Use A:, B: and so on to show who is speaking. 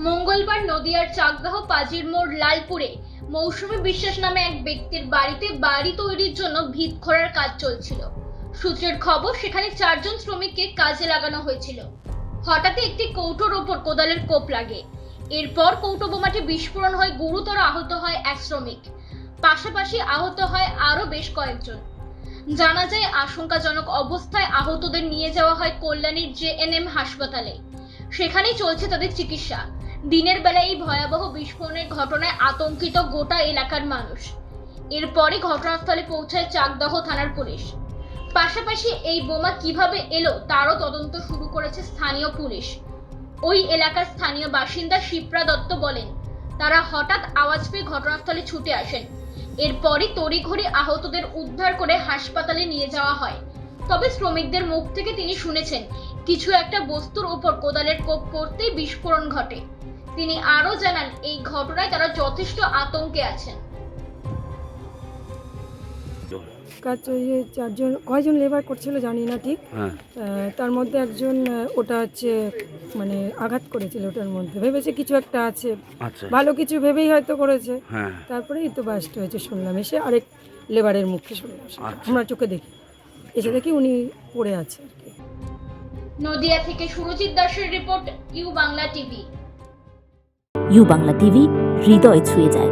A: মঙ্গলবার নদিয়ার চাকদাহ পাজির মোড় লালপুরে মৌসুমী বিশ্বাস নামে এক ব্যক্তির বাড়িতে বাড়ি তৈরির জন্য ভিত খোঁড়ার কাজ চলছিল। সূত্রের খবর, সেখানে চারজন শ্রমিককে কাজে লাগানো হয়েছিল। হঠাৎই একটি কৌটোর ওপর কোদালের কোপ লাগে। এরপর কৌটো বোমাটি বিস্ফোরণ হয় গুরুতর আহত হয় এক শ্রমিক। পাশাপাশি আহত হয় আরও বেশ কয়েকজন। জানা যায়, আশঙ্কাজনক অবস্থায় আহতদের নিয়ে যাওয়া হয় কল্যাণীর জেএনএম হাসপাতালে। সেখানেই চলছে তাদের চিকিৎসা। দিনের বেলায় এই ভয়াবহ বিস্ফোরণের ঘটনায় আতঙ্কিত গোটা এলাকার মানুষ। এরপরে ঘটনাস্থলে পৌঁছায় চাকদহ থানার পুলিশ। পাশাপাশি এই বোমা কীভাবে এলো তারও তদন্ত শুরু করেছে স্থানীয় পুলিশ। ওই এলাকার স্থানীয় বাসিন্দা শিপ্রা দত্ত বলেন, তারা হঠাৎ আওয়াজ পেয়ে ঘটনাস্থলে ছুটে আসেন। এরপরই তড়িঘড়ি আহতদের উদ্ধার করে হাসপাতালে নিয়ে যাওয়া হয়। তবে শ্রমিকদের মুখ থেকে তিনি শুনেছেন কিছু একটা বস্তুর উপর কোদালের কোপ পড়তেই বিস্ফোরণ ঘটে। তিনি আরও জানান এই ঘটনায় তারা যথেষ্ট আতঙ্কে আছেন।
B: কাজ চারজন কয়জন লেবার করছিল জানি না ঠিক।
C: হ্যাঁ।
B: আহ, তার মধ্যে একজন ওটা হচ্ছে মানে আঘাত করেছিল ওটার মধ্যে। ভেবেছে কিছু একটা আছে।
C: আচ্ছা।
B: ভালো কিছু ভেবেই হয়তো করেছে।
C: হ্যাঁ।
B: তারপরেই তো বাস্ট হয়েছে শুনলাম। এসে আরেক লেবারের মুখে শুনলাম।
C: আচ্ছা।
B: আমরা চোখে দেখি। এসে দেখি উনি পড়ে আছে আর কি।
A: নদিয়া থেকে সুরজিৎ দাসের report U Bangla TV.
D: U Bangla TV হৃদয় ছুঁয়ে যায়।